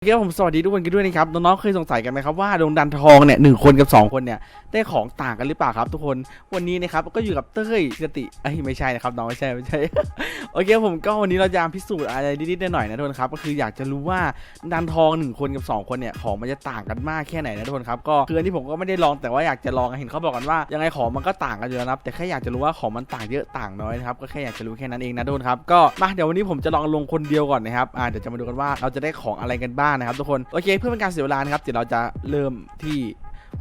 โอเครับผมสวัสดีทุกคนกันด้วยนะครับน้องๆเคยสงสัยกันไหมครับว่าดวงดันทองเนี่ยหนึ่งคนกับสองคนเนี่ยได้ของต่างกันหรือเปล่าครับ ทุกคนวันนี้นะครับก็อยู่กับเต้ยสติเอ้ยไม่ใช่นะครับน้องไม่ใช่ไม่ใช่โอเคผมก็วันนี้เราจะมาพิสูจน์อะไรนิดๆหน่อยๆนะทุกคนครับก็คืออยากจะรู้ว่าดันทองหนึ่งคนกับสองคนเนี่ยของมันจะต่างกันมากแค่ไหนนะทุกคนครับก็คืออันที่ผมก็ไม่ได้ลองแต่ว่าอยากจะลองเห็นเขาบอกกันว่ายังไงของมันก็ต่างกันอยู่แล้วนะครับแต่แค่อยากจะรู้ว่าของมันต่างเยอะต่างน้อยนะครับก็แค่อยากจะรู้แค่นั้นเองนะทุกคนครับก็มาเดี๋ยววันนี้ผมจะลองลงคนเดียวก่อนนะครับอ่าเดี๋ยวจะมาดูกันว่าเราจะได้ของอะไรกันบ้างนะครับทุกคนโอเคเพื่อเป็นการเสียเวลานะครับเดี๋ยวเราจะเริ่มที่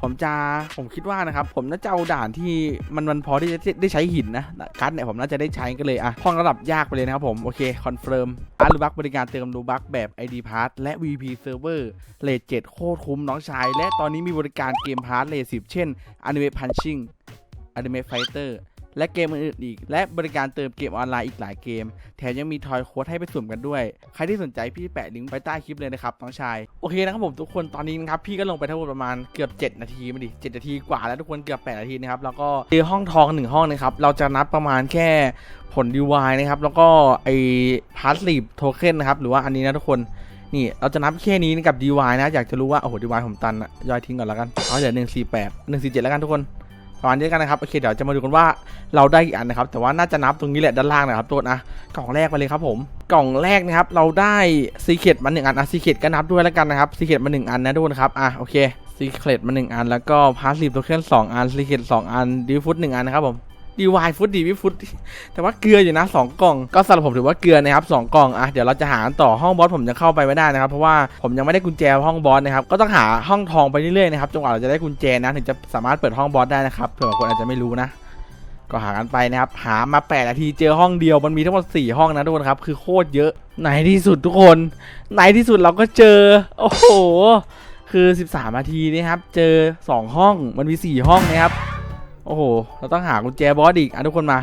ผมจะผมคิดว่านะครับ ผมน่าจะเอาด่านที่มันมันพอที่จะได้ใช้หินนะคัดเนี่ยผมน่าจะได้ใช้กันเลยอะห้องระดับยากไปเลยนะครับผม โอเค คอนเฟิร์มอาร์ลูบักบริการเติมดูบักแบบ ID Pass และ VP Server เลท7โคตรคุ้มน้องชาย และตอนนี้มีบริการเกมพาร์ทเลท10เช่น Anime Punching Anime Fighter และเกมอื่นอีก และบริการเติมเกมออนไลน์อีกหลายเกม แถมยังมีทอยโค้ดให้ไปสุ่มกันด้วย ใครที่สนใจพี่แปะลิงก์ไว้ใต้คลิปเลยนะครับน้องชาย โอเคนะครับผมทุกคนตอนนี้นะครับพี่ก็ลงไปทั้งหมดประมาณเกือบ 7 นาทีมาดิ7นาทีกว่าแล้วทุกคนเกือบ 8 นาทีนะครับแล้วก็เจอห้องทองหนึ่งห้องนะครับเราจะนับประมาณแค่ผลดีวายนะครับแล้วก็ไอพาสลีฟโทเค็นนะครับหรือว่าอันนี้นะทุกคนนี่เราจะนับแค่นี้กับ DY นะ อยากจะรู้ว่า โอ้โห DY ผมตันอะย่อยทิ้งก่อนแล้วกัน เอาเดี๋ยวหนึ่งสี่แปดหนึ่งสี่เจ็ดแล้วกันทุกคน ประมาณนี้กันนะครับโอเคเดี๋ยวจะมาดูกันว่าเราได้กี่อันนะครับ แต่ว่าน่าจะนับตรงนี้แหละด้านล่างนะครับตัวนะกล่องแรกไปเลยครับผม กล่องแรกนะครับ เราได้ซีเค t มาหนึ่งอันอะซีเค t ก็นับด้วยแล้วกันนะครับซีเค t มาหนึ่งอันนะทุกคนครับอะโอเคซีเค t มาหนึ่งอันแล้วก็พาสซีฟโทเค็นสองอันซีเค t สองอันดีฟุตหนึ่งอันนะครับผม ดีวายฟุตดีวิฟุตแต่ว่าเกลืออยู่นะสองกล่อง ก็สำหรับผมถือว่าเกลือนะครับสองกล่องอะเดี๋ยวเราจะหาต่อห้องบอสผมจะเข้าไปไม่ได้นะครับเพราะว่าผมยังไม่ได้กุญแจห้องบอสนะครับก็ต้องหาห้องทองไปเรื่อยๆนะครับจนกว่าเราจะได้กุญแจนะถึงจะสามารถเปิดห้องบอสได้นะครับเผื่อบางคนอาจจะไม่รู้นะก็หากันไปนะครับหามาแปดนาทีเจอห้องเดียวมันมีทั้งหมดสี่ห้องนะทุกคนครับคือโคตรเยอะไหนที่สุดทุกคนไหนที่สุดเราก็เจอ โอ้โห คือ 13นาทีนะครับ เจอ 2 ห้องมันมี 4 ห้องนะครับ โอ้โห เราต้องหากุญแจบอสอีกอะทุกคนมา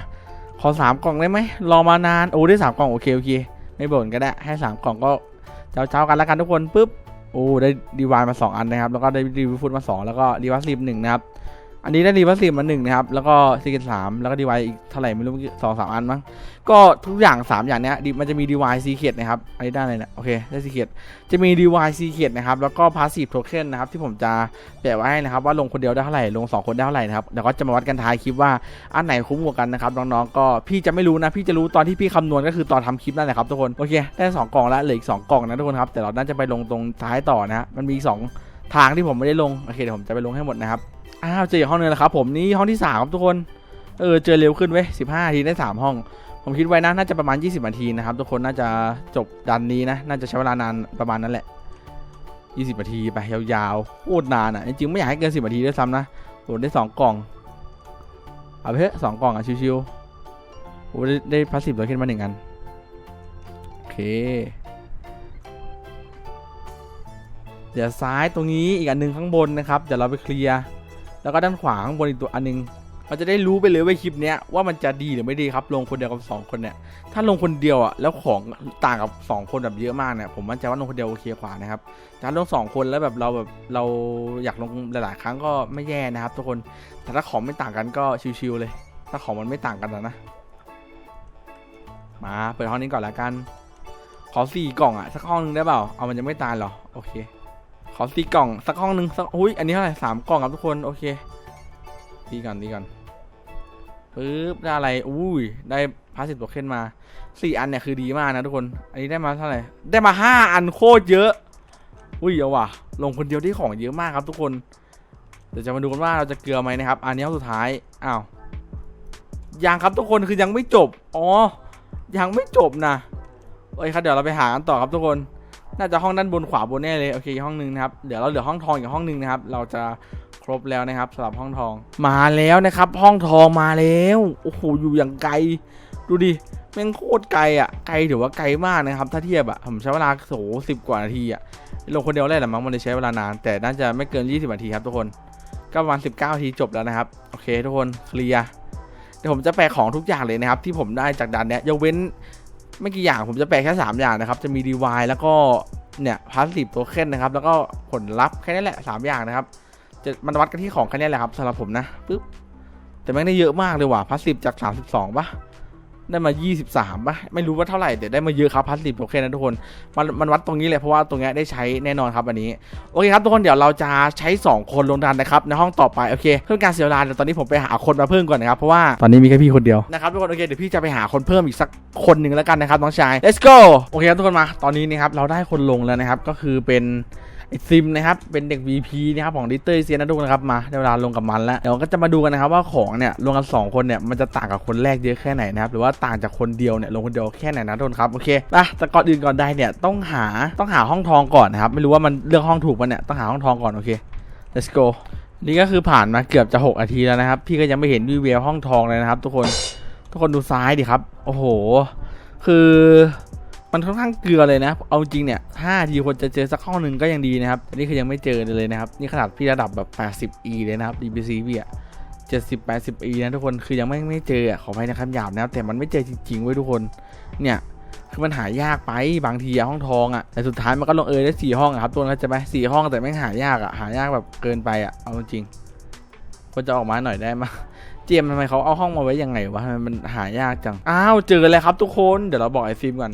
ขอ3กล่องได้ไหมรอมานาน โอ้ได้3กล่องโอเคโอเค ไม่บ่นก็ได้ ให้3กล่องก็เช้าๆกันแล้วกันทุกคนปุ๊บ โอ้ได้ดีวายมา2อันนะครับ แล้วก็ได้ดีวิฟุตมา2แล้วก็ดีวัสลีบหนึ่งนะครับ อันนี้ได้ดีวัสซีมาหนึ่งนะครับ แล้วก็ซีเกตสามแล้วก็ดีไวอีกเท่าไหร่ไม่รู้สองสามอันมั้ง ก็ทุกอย่างสามอย่างเนี้ยมันจะมีดีไวซีเกตนะครับ อันนี้ได้เลยนี่ยโอเค ได้ซีเกตจะมีดีไวซีเกตนะครับ แล้วก็พาสซีฟโทเค็นนะครับ ที่ผมจะแปะไว้ให้นะครับ ว่าลงคนเดียวได้เท่าไหร่ ลงสองคนได้เท่าไหร่นะครับ เดี๋ยวก็จะมาวัดกันท้ายคลิปว่าอันไหนคุ้มกว่ากันนะครับน้องๆ ก็พี่จะไม่รู้นะ พี่จะรู้ตอนที่พี่คำนวณก็คือตอนทำคลิปนั่นแหละครับทุกคน โอเค ได้สองกล่องแล้วเหลืออีกสองกล่องนะทุกคนครับ แต่เราน่าจะไปลงตรงท้ายต่อนะมันมีสองทางที่ผมไม่ได้ลง โอเคเดี๋ยวผมจะไปลงให้หมดนะครับ อ้าวเจออีกห้องนึงแล้วครับผมนี่ห้องที่สามครับทุกคนเออเจอเร็วขึ้นเว้ยสิบห้านาทีได้สามห้อง ผมคิดไว้นะน่าจะประมาณ20นาทีนะครับทุกคนน่าจะจบดันนี้นะน่าจะใช้เวลานานประมาณนั้นแหละ20นาทีไปยาวๆโคตรนานอะจริงๆไม่อยากให้เกิน10นาทีด้วยซ้ำนะโหได้สองกล่องเอาไปเถอะสองกล่องอะชิวๆโอ้ได้ได้พาสซีฟตัวขึ้นมาหนึ่งอันโอเคเดี๋ยวซ้ายตรงนี้อีกอันหนึ่งข้างบนนะครับเดี๋ยวเราไปเคลียร์ แล้วก็ด้านขวาข้างบนอีกตัวอันหนึงเราจะได้รู้ไปเลยว่าคลิปเนี้ยว่ามันจะดีหรือไม่ดีครับ ลงคนเดียวกับสองคนเนี่ย ถ้าลงคนเดียวอะแล้วของต่างกับสองคนแบบเยอะมากเนี่ย ผมมั่นใจว่าลงคนเดียวโอเคกว่านะครับแต่ถ้าลงสองคนแล้วแบบเราแบบเราอยากลงหลาย ๆ ครั้งก็ไม่แย่นะครับ ทุกคน แต่ถ้าของไม่ต่างกันก็ชิวๆเลย ถ้าของมันไม่ต่างกันนะ มาเปิดห้องนี้ก่อนละกัน ขอสี่กล่องอะสักห้องนึงได้เปล่า เอามันจะไม่ตายหรอ โอเค ขอสี่กล่องสักห้องหนึ่งสักอุ้ยอันนี้เท่าไหร่สามกล่องครับทุกคนโอเคดีก่อนดีก่อนปึ๊บได้อะไรอุ้ยได้พาสซีฟตัวเคนมาสี่อันเนี่ยคือดีมากนะทุกคน อันนี้ได้มาเท่าไหร่ได้มาห้าอันโคตรเยอะอุ้ยเอาว่ะ ลงคนเดียวที่ของเยอะมากครับทุกคนเดี๋ยวจะมาดูกันว่าเราจะเกลือไหมนะครับ อันนี้ห้งสุดท้ายอ้าวยังครับทุกคนคือยังไม่จบ อ๋อ ยังไม่จบนะ โอเคครับเดี๋ยวเราไปหากันต่อครับทุกคน น่าจะห้องด้านบนขวาบนแน่เลยโอเคห้องหนึ่งนะครับเดี๋ยวเราเหลือห้องทองอีกห้องหนึ่งนะครับ เราจะครบแล้วนะครับสำหรับห้องทองมาแล้วนะครับ ห้องทองมาแล้วโอ้โหอยู่อย่างไกล ดูดิแม่งโคตรไกลอะไกลถือว่าไกลมากนะครับ ถ้าเทียบอะผมใช้เวลาโหสิบกว่านาทีอะลงคนเดียวแหละมั้งมันเลยใช้เวลานาน แต่น่าจะไม่เกิน 20นาทีครับทุกคนก็ประมาณ19นาทีจบแล้วนะครับโอเค ทุกคนเคลียร์เดี๋ยวผมจะแปะของทุกอย่างเลยนะครับ ที่ผมได้จากดันเนี้ยยกเว้น ไม่กี่อย่างผมจะแปลแค่ 3 อย่างนะครับ จะมีดีวายแล้วก็เนี่ยพาสซีฟโทเค็นนะครับ แล้วก็ผลลัพธ์แค่นี้แหละ 3 อย่างนะครับ จะมันวัดกันที่ของแค่นี้แหละครับสำหรับผมนะปึ๊บแต่แม่งได้เยอะมากเลยว่ะพาสซีฟจาก 32ป่ะ ได้มา 23ป่ะไม่รู้ว่าเท่าไหร่แต่ได้มาเยอะครับพัสซีฟโอเคนะทุกคนมันมันวัดตรงนี้เลยเพราะว่าตรงเนี้ยได้ใช้แน่นอนครับอันนี้โอเคครับทุกคนเดี๋ยวเราจะใช้ 2 คนลงดันนะครับในห้องต่อไปโอเคเพื่อการเสียเวลาเดี๋ยวตอนนี้ผมไปหาคนมาเพิ่มก่อนนะครับเพราะว่าตอนนี้มีแค่พี่คนเดียวนะครับทุกคนโอเคเดี๋ยวพี่จะไปหาคนเพิ่มอีกสักคนหนึ่งแล้วกันนะครับน้องชาย let's go โอเคครับทุกคนมาตอนนี้นะครับเราได้คนลงแล้วนะครับก็คือเป็น ไอซิมนะครับเป็นเด็ก VP นะครับของดิเตอร์เซียนะทุกคนะครับมาได้เวลาลงกับมันแล้วเดี๋ยวก็จะมาดูกันนะครับว่าของเนี่ยลงกัน 2 คนเนี่ยมันจะต่างกับคนแรกเยอะแค่ไหนนะครับหรือว่าต่างจากคนเดียวเนี่ยลงคนเดียวแค่ไหนนะทุกคนครับโอเคอะแต่ก่อนอื่นก่อนได้เนี่ยต้องหาต้องหาห้องทองก่อนนะครับไม่รู้ว่ามันเลือกห้องถูกปะเนี่ยต้องหาห้องทองก่อนโอเค let's go นี่ก็คือผ่านมาเกือบจะ6นาทีแล้วนะครับ พี่ก็ยังไม่เห็นวิวเวลห้องทองเลยนะครับ ทุกคน ทุกคนดูซ้ายดิครับ โอ้โห คือ มันค่อนข้างเกลือเลยนะ เอาจริงเนี่ยห้าทีคนจะเจอสักห้อหนึ่งก็ยังดีนะครับแต่นี่คือยังไม่เจอเลยนะครับ นี่ขนาดพี่ระดับแบบ 80e เลยนะครับ DBC พี่อะ70 80e นะทุกคนคือยังไม่ไม่เจออะขออภัยนะครับหยาบนะครับแต่มันไม่เจอจริงๆเว้ยทุกคน เนี่ยคือมันหายากไปบางทีอะห้องทองอะแต่สุดท้ายมันก็ลงเอยได้สี่ห้องอะครับตัวนั้นจะไหมสี่ห้องแต่ไม่หายากอะหายากแบบเกินไปอะเอาจริงคนจะออกมาหน่อยได้ไหมยเจมทำไมเขาเอาห้องมาไว้ยังไงวะมันหายากจังอ้าวเจอแล้วครับทุกคนเดี๋ยวเราบอกไอ้ฟิมก่อน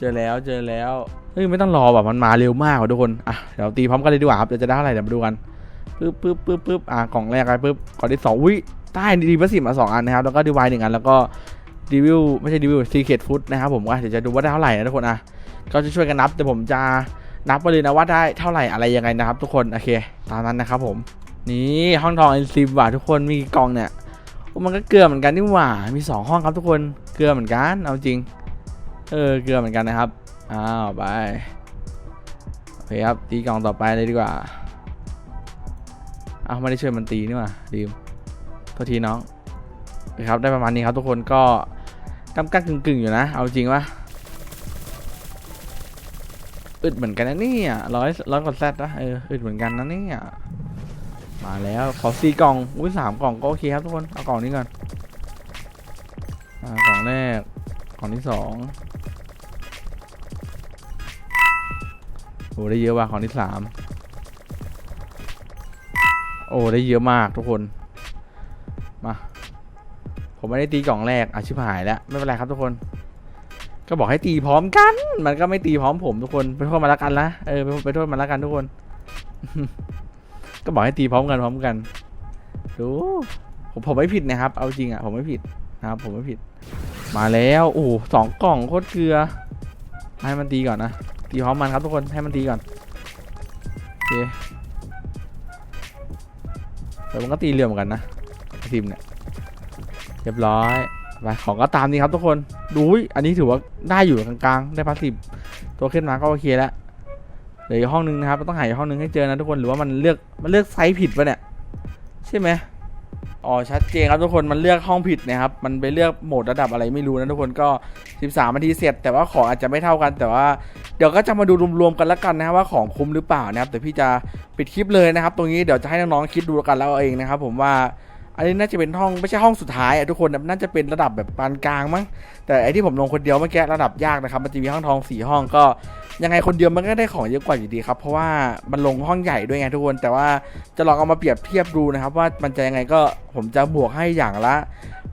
เจอแล้วเจอแล้วเฮ้ยไม่ต้องรอแบบมันมาเร็วมากว่ะทุกคนอะเดี๋ยวตีพร้อมกันเลยดีกว่าครับเดี๋ยวจะได้เท่าไหร่เดี๋ยวมาดูกันปึ๊บปึ๊บปึ๊บปึ๊บอะกล่องแรกไปปึ๊บกล่องที่สองวิใต้ดีพัสสิมาสองอันนะครับแล้วก็ดีวายหนึ่งอันแล้วก็ดีวิวไม่ใช่ดีวิวซีเคทฟุตนะครับผมว่าเดี๋ยวจะดูว่าได้เท่าไหร่นะทุกคนอะก็จะช่วยกันนับแต่ผมจะนับไปเลยนะว่าได้เท่าไหร่อะไรยังไงนะครับ ทุกคนโอเค ตามนั้นนะครับผมนี่ห้องทองเอ็นซิมว่ะทุกคนมีกล่องเนี่ยมันก็เกลือเหมือนกันนี่หว่ามีสองห้องครับทุกคนเกลือเหมือนกันเอาจริง เออเกลือเหมือนกันนะครับ อ้าวไป โอเคครับ ตีกล่องต่อไปเลยดีกว่า อ้าวไม่ได้ช่วยมันตีนี่หว่าดีมโทษทีน้องโอเครับได้ประมาณนี้ครับทุกคนก็กำกักกึ่งๆอยู่นะ เอาจริงวะอึดเหมือนกันนะนี่ร้อยร้อยกว่าแซดนะเอออึดเหมือนกันนะนี่มาแล้วขอสี่กล่องอุ้ยสามกล่องก็โอเคครับทุกคนเอากล่องนี้ก่อนอ่ากล่องแรกกล่องที่สอง โอ้ได้เยอะว่ะกล่องที่สามโอ้ได้เยอะมากทุกคน มา ผมไม่ได้ตีกล่องแรกอาชิบหายแล้ว ไม่เป็นไรครับทุกคน ก็บอกให้ตีพร้อมกัน มันก็ไม่ตีพร้อมผมทุกคนไปโทษมันละกันนะเออไปโทษมันละกันทุกคน ก็บอกให้ตีพร้อมกันพร้อมกันดูผมผมไม่ผิดนะครับ เอาจริงอะผมไม่ผิดนะครับ ผมไม่ผิด มาแล้วโอ้สองกล่องโคตรเกลือให้มันตีก่อนนะ ตีพร้อมมันครับทุกคนให้มันตีก่อนโอเคแต่มันก็ตีเรือเหมือนกันนะทีมเนี่ยเรียบร้อยไปของก็ตามนี้ครับทุกคนดูอันนี้ถือว่าได้อยู่กลางๆได้พาสซีฟตัวขึ้นมาก็โอเคแล้วเหลืออีกห้องนึงนะครับต้องหาอีกห้องนึงให้เจอนะทุกคนหรือว่ามันเลือกมันเลือกไซส์ผิดปะเนี่ยใช่ไหมอ๋อชัดเจนครับทุกคนมันเลือกห้องผิดนะครับมันไปเลือกโหมดระดับอะไรไม่รู้นะทุกคนก็ 13นาทีเสร็จ แต่ว่าของอาจจะไม่เท่ากัน แต่ว่า เดี๋ยวก็จะมาดูรวมๆกันแล้วกันนะครับว่าของคุ้มหรือเปล่านะครับแต่พี่จะปิดคลิปเลยนะครับ ตรงนี้เดี๋ยวจะให้น้องๆคิดดูกันแล้วเองนะครับ ผมว่าอันนี้น่าจะเป็นห้องไม่ใช่ห้องสุดท้ายอะทุกคนน่าจะเป็นระดับแบบปานกลางมั้งแต่ไอที่ผมลงคนเดียวเมื่อกี้ระดับยากนะครับมันจะมีห้องทองสี่ห้องก็ยังไงคนเดียวมันก็ได้ของเยอะกว่าอยู่ดีครับเพราะว่ามันลงห้องใหญ่ด้วยไงทุกคนแต่ว่าจะลองเอามาเปรียบเทียบดูนะครับ ว่ามันจะยังไงก็ผมจะบวกให้อย่างละ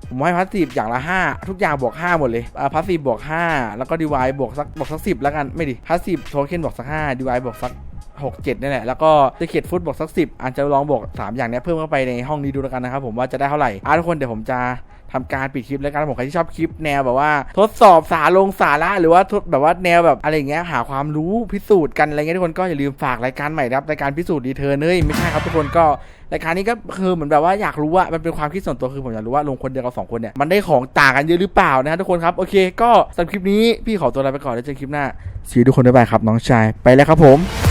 ผมให้พาสซีฟอย่างละ 5 ทุกอย่างบวก 5 หมดเลยอ่าพาสซีฟบวก 5 แล้วก็ดีวายบวกสักบวกสักสิแล้วกันไม่ดิพาสซีฟโทเค็นบวกสัก5ดีวายบวกสัก6 7นี่แหละ แล้วก็จะเขียนฟุตบวกสัก 10อาจจะลองบวก 3 อย่างนี้เพิ่มเข้าไปในห้องนี้ดูแล้วกันนะครับผมว่าจะได้เท่าไหร่อะทุกคนเดี๋ยวผมจะ ทำการปิดคลิปแล้วกันผมใครที่ชอบคลิปแนวแบบว่า ทดสอบสาลงสาระหรือว่าทดแบบว่าแนวแบบอะไรอย่างเงี้ยหาความรู้พิสูจน์กันอะไรเงี้ยทุกคนก็อย่าลืมฝากรายการใหม่นะครับรายการพิสูจน์ดีเทอร์เฮ้ยไม่ใช่ครับทุกคนก็รายการนี้ก็คือเหมือนแบบว่าอยากรู้ว่ามันเป็นความคิดส่วนตัวคือผมอยากรู้ว่าลงคนเดียวกับสองคนเนี่ยมันได้ของต่างกันเยอะหรือเปล่านะฮะทุกคนครับโอเค ก็สำหรับคลิปนี้พี่ขอตัวลาไปก่อนแล้วเจอคลิปหน้าสวัสดีทุกคนบ๊ายบายครับน้องชายไปแล้วครับผม